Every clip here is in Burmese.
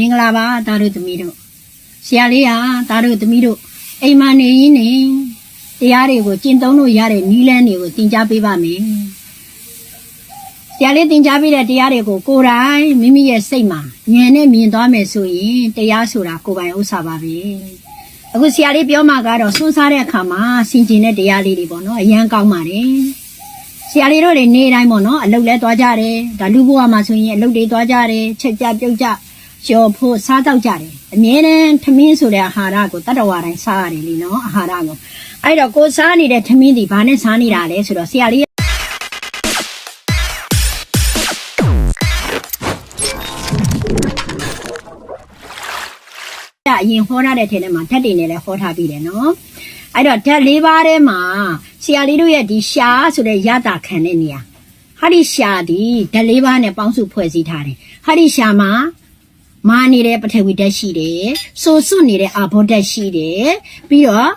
မင်္ဂလာပါသားတို့သမီးတို့ဆရာလေးဟာသားတို့သမီးတို့အိမ်မနေရင်းနေတရားတွေကိုကျင့်သုံးလို့ရတဲ့နီးလန်းတွေကိုသင်ကြားပေးပါမယ်ဆရာလေးသင်ကြားပေးတဲ့တရားတွေကိုကိုယ်တိုင်မိမိရဲ့စိတ်မှာဉာဏ်နဲ့မြင်သွားမယ်ဆိုရင်တရားဆိုတာကိုယ်ပိုင်ဥစ္စာပါပဲအခုဆရာလေးပြောမှာကတော့စွန့်စားတဲ့အခါမှာစင်ကျင်တဲ့တရားလေးတွေပေါ့နော်အရန်ကောင်းပါတယ်ဆရာလေးတို့တွေနေ့တိုင်းပေါ့နော်အလုပ်လဲသွားကြတယ်ဒါလူဘဝမှာဆိုရင်အလုပ်တွေသွားကြတယ်ချက်ကြပြုတ်ကြ ကျော်ဖို့စားတော့ကြတယ်အမြဲတမ်းထမင်းဆိုတဲ့အာဟာရကိုတတ္တဝါတိုင်းစားရတယ်လीနော်အာဟာရကိုအဲ့တော့ကိုစားနေတဲ့ထမင်းဒီဘာနဲ့စားနေတာလဲဆိုတော့ဆရာလေးအရင်ဟောထားတဲ့ထဲထဲမှာဓာတ်တွေနဲ့လည်းဟောထားပြီးတယ်နော်အဲ့တော့ဓာတ်လေးပါးထဲမှာဆရာလေးတို့ရဲ့ဒီရှာဆိုတဲ့ရတာခံတဲ့နေရာဟာဒီရှာဒီဓာတ်လေးပါးနဲ့ပေါင်းစုဖွဲ့စည်းထားတယ်ဟာဒီရှာမှာ မာနေတဲ့ပထဝီဓာတ်ရှိတယ်။ဆိုစွတ်နေတဲ့အာဘောဓာတ်ရှိတယ်။ပြီးတော့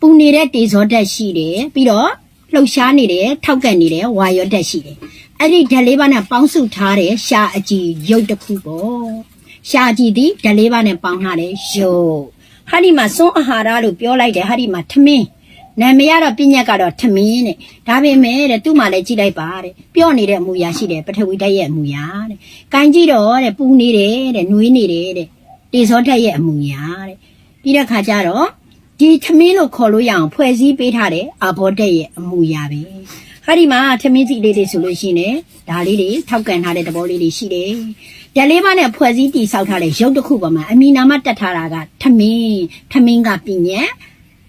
ပူနေတဲ့တေဇောဓာတ်ရှိတယ်။ပြီးတော့လှုပ်ရှားနေတဲ့ထောက်ကန်နေတဲ့ဝါယောဓာတ်ရှိတယ်။အဲ့ဒီဓာတ်လေးပါးနဲ့ပေါင်းစုထားတဲ့ရှာအကြည်ရုပ်တစ်ခုပေါ့။ရှာအကြည်ဒီဓာတ်လေးပါးနဲ့ပေါင်းထားတဲ့ရုပ်။ဟာဒီမှာစွန်းအာဟာရလို့ပြောလိုက်တယ်ဟာဒီမှာထမင်း နာမည်ကတော့ပြညတ်ကတော့ထမင်းတဲ့ဒါပေမဲ့တဲ့သူ့မှာလည်းကြည့်လိုက်ပါတဲ့ပြော့နေတဲ့အမူအရာရှိတယ်ပထဝီဓာတ်ရဲ့အမူအရာတဲ့ကိုင်းကြည့်တော့တဲ့ပူနေတယ်တဲ့နှွေးနေတယ်တဲ့တေဇောဓာတ်ရဲ့အမူအရာတဲ့ပြီးတဲ့ခါကျတော့ဒီထမင်းလို့ခေါ်လို့ရအောင်ဖွဲ့စည်းပေးထားတဲ့အာဘောဓာတ်ရဲ့အမူအရာပဲဟာဒီမှာထမင်းစီလေးတွေဆိုလို့ရှိရင်လည်းဒါလေးတွေထောက်ကန်ထားတဲ့သဘောလေးတွေရှိတယ်ဓာတ်လေးပါးနဲ့ဖွဲ့စည်းတည်ဆောက်ထားတဲ့ရုပ်တစ်ခုပေါ်မှာအမီနာမတက်ထားတာကထမင်းထမင်းကပြည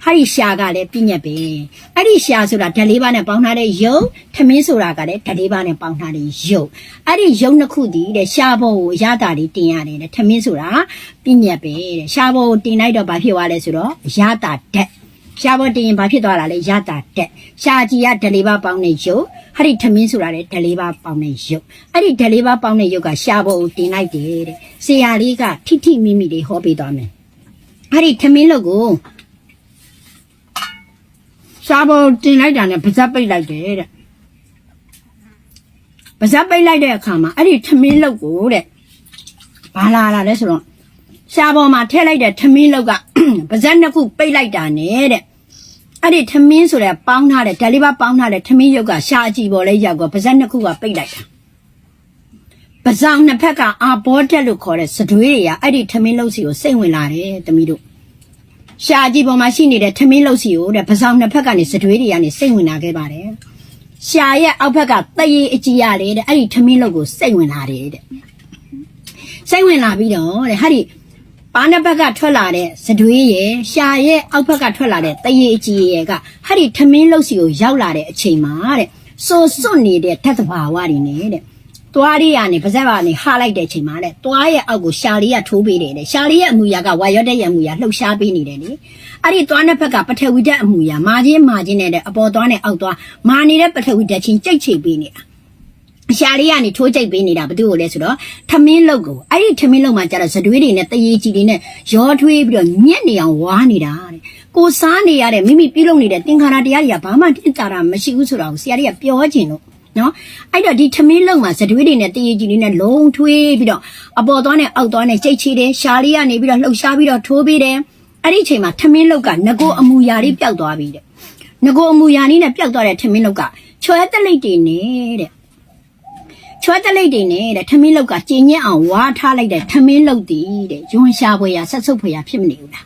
က်ဟာဒီရှာကလည်းပြည့်ညက်ပဲအဲ့ဒီရှာဆိုတာဓာတ်လေးပါးနဲ့ပေါင်းထားတဲ့ယုံထမင်းဆိုတာကလည်းဓာတ်လေးပါးနဲ့ပေါင်းထားတဲ့ယုံအဲ့ဒီယုံနှစ်ခုတည်းတဲ့ရှာဘောကိုအရတာလေးတင်ရတယ်တဲ့ထမင်းဆိုတာပြည့်ညက်ပဲတဲ့ရှာဘောကိုတင်လိုက်တော့ဘာဖြစ်သွားလဲဆိုတော့အရတာဓာတ်ရှာဘောတင်ရင်ဘာဖြစ်သွားတာလဲရတာဓာတ်ရှာကြီးကဓာတ်လေးပါးပေါင်းတဲ့ယုံဟာဒီထမင်းဆိုတာလည်းဓာတ်လေးပါးပေါင်းတဲ့ယုံအဲ့ဒီဓာတ်လေးပါးပေါင်းတဲ့ယုံကရှာဘောကိုတင်လိုက်တယ်တဲ့ဆရာလေးကထိထိမိမိလေးဟောပေးသွားမယ်အဲ့ဒီထမင်းလို့ကို ရှားပေါ်တင်လိုက်တာနဲ့ပါဇက်ပိတ်လိုက်တယ်တဲ့ပါဇက်ပိတ်လိုက်တဲ့အခါမှာအဲ့ဒီထမင်းလုတ်ကိုတဲ့ဘာလာလာလဲဆိုတော့ရှားပေါ်မှာထည့်လိုက်တဲ့ထမင်းလုတ်ကပါဇက်နှစ်ခုပိတ်လိုက်တာနဲ့တဲ့အဲ့ဒီထမင်းဆိုတဲ့ပေါင်းထားတဲ့ဒလီဘာပေါင်းထားတဲ့ထမင်းရုပ်ကရှားအကြည့်ပေါ်လဲရောက်ကပါဇက်နှစ်ခုကပိတ်လိုက်တာပါဇောင်နှစ်ဖက်ကအာဘောတက်လို့ခေါ်တဲ့စတွေးတွေကအဲ့ဒီထမင်းလုတ်စီကိုစိတ်ဝင်လာတယ်တမီးတို့ ရှာကြီးပေါ်မှာရှိနေတဲ့ထမင်းလုတ်စီကိုတဲ့ပစောင်းနှစ်ဖက်ကနေစတွေးတွေကနေစိတ်ဝင်လာခဲ့ပါတယ်။ရှာရဲ့အောက်ဖက်ကတရေအကြီးရတယ်တဲ့အဲ့ဒီထမင်းလုတ်ကိုစိတ်ဝင်လာတယ်တဲ့။စိတ်ဝင်လာပြီးတော့တဲ့ဟာဒီပါးနှစ်ဘက်ကထွက်လာတဲ့စတွေးရဲ့ရှာရဲ့အောက်ဖက်ကထွက်လာတဲ့တရေအကြီးရဲ့ကဟာဒီထမင်းလုတ်စီကိုရောက်လာတဲ့အချိန်မှာတဲ့စိုးစွတ်နေတဲ့ဓာတ်သဘာဝတွေနဲ့တဲ့ သွားလေးကနေပါဇက်ပါနေဟာလိုက်တဲ့အချိန်မှာတဲ့သွားရဲ့အောက်ကိုရှာလေးကထိုးပေးတယ်တဲ့ရှာလေးရဲ့အမူအရာကဝါရော့တဲ့ရဲ့အမူအရာလှုပ်ရှားပေးနေတယ်လေအဲ့ဒီသွားနှစ်ဖက်ကပထဝီဓာတ်အမူအရာမာချင်းမာချင်းနဲ့တဲ့အပေါ်သွားနဲ့အောက်သွားမာနေတဲ့ပထဝီဓာတ်ချင်းကြိတ်ချိတ်ပေးနေတာရှာလေးကနေထိုးကြိတ်ပေးနေတာဘာလို့လဲဆိုတော့ထမင်းလုတ်ကိုအဲ့ဒီထမင်းလုတ်မှာကျတော့ဇတွေးတွေနဲ့တရေကြီးတွေနဲ့ရောထွေးပြီးတော့ညက်နေအောင်ဝါနေတာတဲ့ကိုစားနေရတဲ့မိမိပြုလုပ်နေတဲ့သင်္ခါရတရားတွေကဘာမှတင်တာတာမရှိဘူးဆိုတာကိုဆရာကြီးကပြောချင်လို့ နော်အဲ့တော့ဒီထမင်းလုံးမှာဇတွေးတွေနဲ့တရေကြီးတွေနဲ့လုံးထွေးပြီးတော့အပေါ်သွားနဲ့အောက်သွားနဲ့ကြိတ်ချီတယ်ရှားလေးကနေပြီးတော့လှုပ်ရှားပြီးတော့ထိုးပေးတယ်အဲ့ဒီအချိန်မှာထမင်းလုတ်ကငကိုအမူအရာလေးပျောက်သွားပြီတဲ့ငကိုအမူအရာလေးနဲ့ပျောက်သွားတဲ့ထမင်းလုတ်ကချွဲတလိတ်တွေနဲ့တဲ့ချွဲတလိတ်တွေနဲ့တဲ့ထမင်းလုတ်ကကျင်ညက်အောင်ဝါထားလိုက်တဲ့ထမင်းလုတ်တည်တဲ့ယွန်ရှာဖွေရဆက်ဆုပ်ဖွေရဖြစ်မနေဘူးလား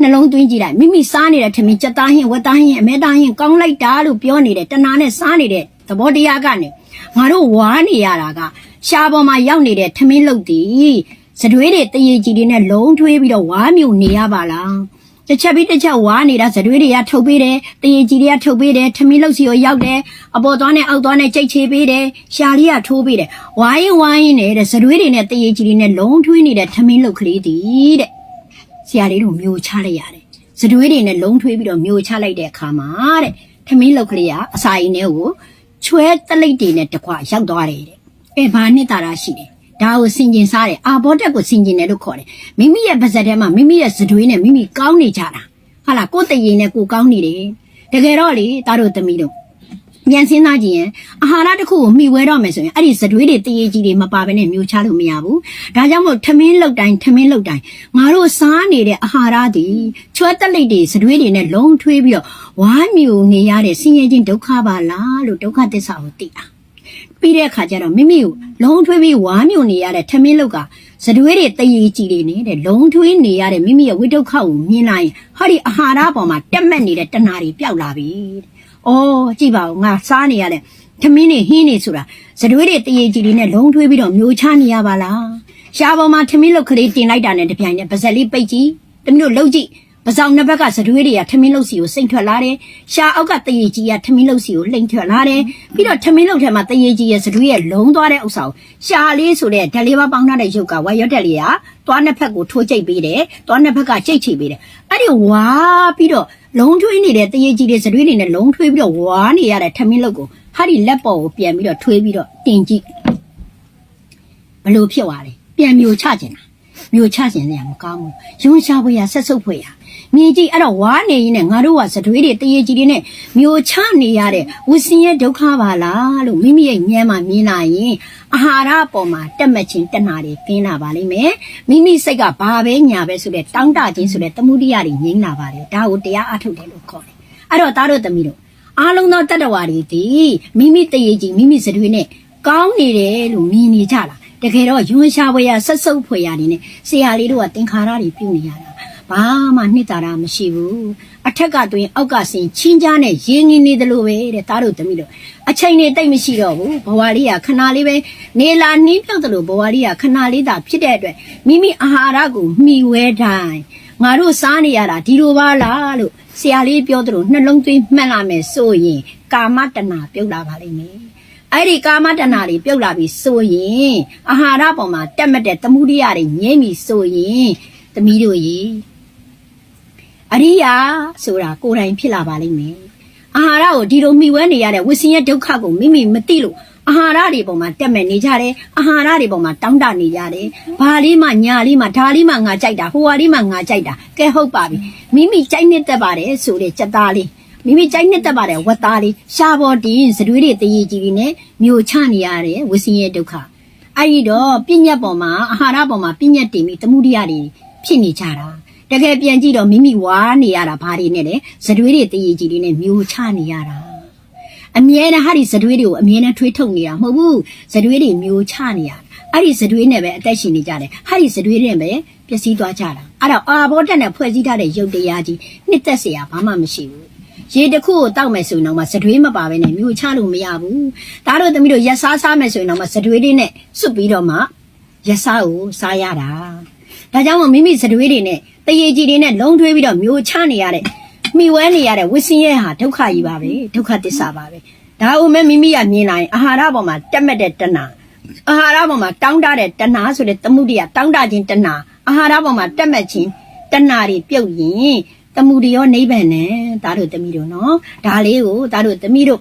နှလုံးသွင်းကြည့်လိုက်မိမိစားနေတဲ့ထမင်းကြက်သားဟင်းဝက်သားဟင်းအမဲသားဟင်းကောင်းလိုက်တာလို့ပြောနေတဲ့တနာနဲ့စားနေတဲ့ သဘောတရားကနေငါတို့ဝါနေရတာကရှားပေါ်မှာရောက်နေတဲ့ထမင်းလုတ်တီစတွေးတွေတရေကြီးတွေနဲ့လုံးထွေးပြီးတော့ဝါမြုံနေရပါလားတစ်ချက်ပြီးတစ်ချက်ဝါနေတာစတွေးတွေကထုတ်ပေးတယ်တရေကြီးတွေကထုတ်ပေးတယ်ထမင်းလုတ်စီကိုရောက်တယ်အပေါ်သွားနဲ့အောက်သွားနဲ့ကြိတ်ချေပေးတယ်ရှာလေးကထိုးပေးတယ်ဝိုင်းဝိုင်းနေတဲ့စတွေးတွေနဲ့တရေကြီးတွေနဲ့လုံးထွေးနေတဲ့ထမင်းလုတ်ကလေးတီတဲ့ဆရာလေးတို့မျိုးချလိုက်ရတယ်။စတွေးတွေနဲ့လုံးထွေးပြီးတော့မျိုးချလိုက်တဲ့အခါမှာတဲ့ထမင်းလုတ်ကလေးကအစာအိမ်ထဲကို ချွဲတလိတ်တွေနဲ့တကွရောက်သွားတယ်တဲ့။အဲဘာနှစ်သာရရှိတယ်။ဒါကိုစင်ကျင်စားတယ်အာဘောတက်ကိုစင်ကျင်တယ်လို့ခေါ်တယ်။မိမိရဲ့ပါဇက်ထဲမှာမိမိရဲ့စတွေးနဲ့မိမိကောင်းနေကြတာ။ဟာလားကိုယ်တရေနဲ့ကိုကောင်းနေတယ်။တကယ်တော့လေတားတို့သမီးတို့ ညံစင်းသားကြည့်ရင်အာဟာရတစ်ခုကိုမှီဝဲတော့မယ်ဆိုရင်အဲ့ဒီဇတွေးတွေတရေကြီးတွေမပါဘဲနဲ့မျိုးချလို့မရဘူးဒါကြောင့်မို့ထမင်းလောက်တိုင်းထမင်းလောက်တိုင်းငါတို့စားနေတဲ့အာဟာရတွေချွဲတက်လိတ်တွေဇတွေးတွေနဲ့လုံးထွေးပြီးတော့ဝါမျိုးနေရတဲ့ဆင်းရဲခြင်းဒုက္ခပါလားလို့ဒုက္ခသစ္စာကိုသိတာပြီးတဲ့အခါကျတော့မိမိကိုလုံးထွေးပြီးဝါမျိုးနေရတဲ့ထမင်းလောက်ကဇတွေးတွေတရေကြီးတွေနေတဲ့လုံးထွေးနေရတဲ့မိမိရဲ့ဝိဒုက္ခကိုမြင်လိုက်ရင်ဟောဒီအာဟာရပေါ်မှာတက်မက်နေတဲ့တဏှာတွေပျောက်လာပြီတဲ့။ အော်ကြည့်ပါဦးငါစားနေရတဲ့သမင်းနေဟင်းနေဆိုတာဇတွေးတွေတရေကြီးတွေနဲ့လုံးထွေးပြီးတော့မျိုးချနေရပါလား။ရှားပေါ်မှာသမင်းလုတ်ကလေးတင်လိုက်တာနဲ့တပြိုင်နက်ပါဇက်လေးပိတ်ကြည့်။သမီးတို့လှုပ်ကြည့်။ပစောင်နှစ်ဘက်ကဇတွေးတွေကသမင်းလုတ်စီကိုစိတ်ထွက်လာတယ်။ရှားအောက်ကတရေကြီးကသမင်းလုတ်စီကိုလှိမ့်ထွက်လာတယ်။ပြီးတော့သမင်းလုတ်ထဲမှာတရေကြီးရဲ့ဇတွေးရဲ့လုံးသွားတဲ့ဥစ္စာကိုရှားလေးဆိုတဲ့ဓာတ်လေးပါပေါင်းထားတဲ့ရုပ်ကဝါရွက်တက်လေးကသွားနှစ်ဖက်ကိုထိုးကြိတ်ပေးတယ်။သွားနှစ်ဖက်ကကြိတ်ချိပေးတယ်။အဲ့ဒီဝါပြီးတော့ လုံးထွေးနေတဲ့တရေကြီးတဲ့ဇတွေးတွေနဲ့လုံးထွေးပြီးတော့ဝါနေရတဲ့ထမင်းလုတ်ကိုဟာဒီလက်ပေါ်ကိုပြန်ပြီးတော့ထွေးပြီးတော့တင်ကြည့်ဘလို့ဖြစ်သွားလဲပြန်မျိုးချကျင်တာမျိုးချကျင်နေရမကောင်းဘူးယွန်းရှားဖွေရဆက်ဆုပ်ဖွေရ မြင်ကြည့်အဲ့တော့ဝါနေရင်နဲ့ငါတို့ကဇတွေးတွေတရေကြီးတွေနဲ့မျိုးချနေရတဲ့ဝဆင်းရဲ့ဒုက္ခပါလားလို့မိမိရဲ့ဉာဏ်မှာမြင်လာရင်အာဟာရအပေါ်မှာတက်မှတ်ခြင်းတဏှာတွေကင်းလာပါလိမ့်မယ်မိမိစိတ်ကဘာပဲညာပဲဆိုတဲ့တောင်းတခြင်းဆိုတဲ့တမှုရိယတွေငြိမ်းလာပါတယ်ဒါကိုတရားအထုတ်တယ်လို့ခေါ်တယ်အဲ့တော့သားတို့သမီးတို့အားလုံးသောတတ္တဝါတွေဒီမိမိတရေကြီးမိမိစတွေးနဲ့ကောင်းနေတယ်လို့မြင်နေကြလားတကယ်တော့ယွန်းရှားဖွေရဆက်စုပ်ဖွေရနေနဲ့ဆရာလေးတို့ကသင်္ခါရတွေပြုနေရတာ ဘာမှနှစ်သာရမရှိဘူးအထက်ကတွင်အောက်ကဆင်ချင်းကြားနဲ့ရင်းငင်းနေတယ်လို့ပဲတဲ့သားတို့သမီးတို့အချိန်နေတိတ်မရှိတော့ဘူးဘဝလေးကခဏလေးပဲနေလာနှီးပြောက်တယ်လို့ဘဝလေးကခဏလေးသာဖြစ်တဲ့အတွက်မိမိအာဟာရကိုမှီဝဲတိုင်းငါတို့စားနေရတာဒီလိုပါလားလို့ဆရာလေးပြောသလိုနှလုံးသွင်းမှတ်လာမယ်ဆိုရင်ကာမတဏပြုတ်လာပါလိမ့်မယ်အဲ့ဒီကာမတဏတွေပြုတ်လာပြီဆိုရင်အာဟာရပေါ်မှာတက်မက်တဲ့သမှုရိယတွေငြိမ့်ပြီဆိုရင်သမီးတို့ရေ အရိယာဆိုတာကိုယ်တိုင်ဖြစ်လာပါလိမ့်မယ်အာဟာရကိုဒီလိုမှီဝဲနေရတဲ့ဝိစင်းရဲ့ဒုက္ခကိုမိမိမသိလို့အာဟာရတွေပေါ်မှာတက်မဲ့နေကြတယ်အာဟာရတွေပေါ်မှာတောင်းတနေကြတယ်ဘာလေးမှညာလေးမှဒါလေးမှငါကြိုက်တာဟိုဟာလေးမှငါကြိုက်တာကဲဟုတ်ပါပြီမိမိကြိုက်နေတတ်ပါတယ်ဆိုတဲ့စက်သားလေးမိမိကြိုက်နေတတ်ပါတယ်ဝတ်သားလေးရှားပေါ်တင်စတွေးတွေတရေကြီးတွေနဲ့မြို့ချနေရတဲ့ဝိစင်းရဲ့ဒုက္ခအဲ့ဒီတော့ပြညတ်ပေါ်မှာအာဟာရပေါ်မှာပြညတ်တင်ပြီးသမှုရိယတွေဖြစ်နေကြတာ တကယ်ပြန်ကြည့်တော့မိမိဝါနေရတာဘာတွေနဲ့လဲစတွေးတွေတရေကြီးတွေနဲ့မြို့ချနေရတာ အမြဲတမ်းဟာဒီဇတွေးတွေကိုအမြဲတမ်းထွေးထုတ်နေတာမဟုတ်ဘူးဇတွေးတွေမျိုးချနေရတာအဲ့ဒီဇတွေးနဲ့ပဲအသက်ရှင်နေကြတယ်ဟာဒီဇတွေးတွေပဲပျက်စီးသွားကြတာအဲ့တော့အာဘောတက်နဲ့ဖွဲ့စည်းထားတဲ့ရုပ်တရားကြီးနှစ်သက်เสียဘာမှမရှိဘူးရေတစ်ခုကိုတောက်မယ်ဆိုရင်တော့မှဇတွေးမပါဘဲနဲ့မျိုးချလို့မရဘူးဒါတို့သမီးတို့ရက်စားစားမယ်ဆိုရင်တော့မှဇတွေးတွေနဲ့စွတ်ပြီးတော့မှရက်စားကိုစားရတာ ဒါကြောင့်မို့မိမိဇတွေးတွေနဲ့တရေကြီးတွေနဲ့လုံထွေးပြီးတော့မျိုးချနေရတဲ့မိဝဲနေရတဲ့ဝစ်စင်းရဲ့ဟာဒုက္ခကြီးပါပဲဒုက္ခသစ္စာပါပဲဒါအုံမဲ့မိမိကမြင်လာရင်အာဟာရပေါ်မှာတက်မဲ့တဲ့တဏှာအာဟာရပေါ်မှာတောင်းတတဲ့တဏှာဆိုတဲ့သမှုတရားတောင်းတခြင်းတဏှာအာဟာရပေါ်မှာတက်မဲ့ခြင်းတဏှာတွေပြုတ်ရင်သမှုတွေရောနိဗ္ဗာန်နဲ့ဒါတို့သမီးတို့နော်ဒါလေးကိုဒါတို့သမီးတို့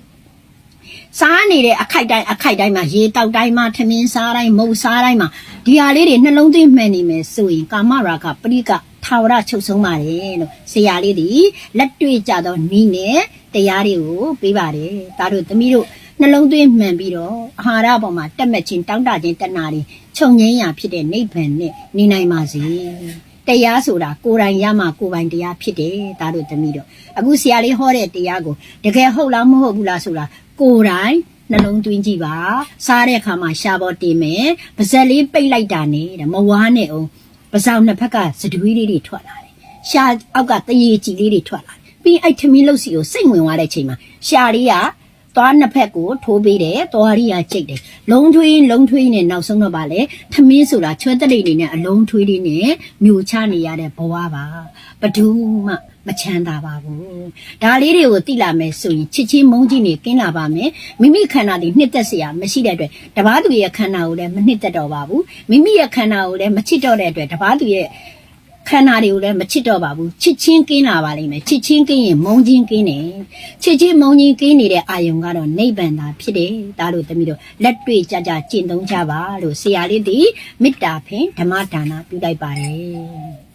စားနေတဲ့အခိုက်တိုင်းအခိုက်တိုင်းမှာရေတောက်တိုင်းမှာထမင်းစားတိုင်းမုတ်စားတိုင်းမှာဒီဟာလေးတွေနှလုံးသွင်းမှန်နေမယ်ဆိုရင်ကာမရာဂပရိကထာဝရချုပ်ဆုံးပါတယ်လို့ဆရာလေးဒီလက်တွေ့ကြသောနီးနဲ့တရားတွေကိုပေးပါတယ်ဒါတို့သမီးတို့နှလုံးသွင်းမှန်ပြီးတော့အာဟာရပေါ်မှာတက်မဲ့ခြင်းတောင်းတခြင်းတဏှာတွေခြုံငိမ့်ရာဖြစ်တဲ့နိဗ္ဗာန်နဲ့နေနိုင်ပါစေတရားဆိုတာကိုယ်တိုင်ရမှကိုယ်ပိုင်တရားဖြစ်တယ်ဒါတို့သမီးတို့အခုဆရာလေးဟောတဲ့တရားကိုတကယ်ဟုတ်လားမဟုတ်ဘူးလားဆိုတာ ကိုယ်တိုင်နှလုံးသွင်းကြည့်ပါစားတဲ့အခါမှာရှားပေါ်တင်မယ်ပါဇက်လေးပိတ်လိုက်တာနဲ့တဲ့မဝါးနဲ့အောင်ပါစောင်းနှစ်ဖက်ကစတွေးလေးတွေထွက်လာတယ်ရှားအောက်ကတရေကြီးလေးတွေထွက်လာတယ်ပြီးအဲ့ထမင်းလုတ်စီကိုစိတ်ဝင်သွားတဲ့ချိန်မှာရှားလေးက သွားနှစ်ဖက်ကိုထိုးပေးတယ်သွားရီယာချိတ်တယ်လုံထွေးလုံထွေးနဲ့နောက်ဆုံးတော့ပါလေသမင်းဆိုတာချွဲတလေးနေနဲ့အလုံးထွေးလေးနဲ့မြိုချနေရတဲ့ဘဝပါဘဒူးမှမချမ်းသာပါဘူးဒါလေးတွေကိုသိလာမယ်ဆိုရင်ချစ်ချင်းမုန်းကြီးနေကင်းလာပါမယ်မိမိခန္ဓာဒီနှစ်သက်စရာမရှိတဲ့အတွက်တပားသူရဲ့ခန္ဓာကိုလည်းမနှစ်သက်တော့ပါဘူးမိမိရဲ့ခန္ဓာကိုလည်းမချစ်တော့တဲ့အတွက်တပားသူရဲ့ ခန္ဓာတွေကိုလည်းမချစ်တော့ပါဘူးချစ်ချင်းကင်းလာပါလိမ့်မယ်ချစ်ချင်းကင်းရင်မုန်းချင်းကင်းတယ်ချစ်ချင်းမုန်းချင်းကင်းနေတဲ့အာယုံကတော့နိဗ္ဗာန်သာဖြစ်တယ်ဒါလို့သမီးတို့လက်တွေ့ကြကြကျင့်သုံးကြပါလို့ဆရာလေးဒီမေတ္တာဖြင့်ဓမ္မဒါနပြုလိုက်ပါတယ်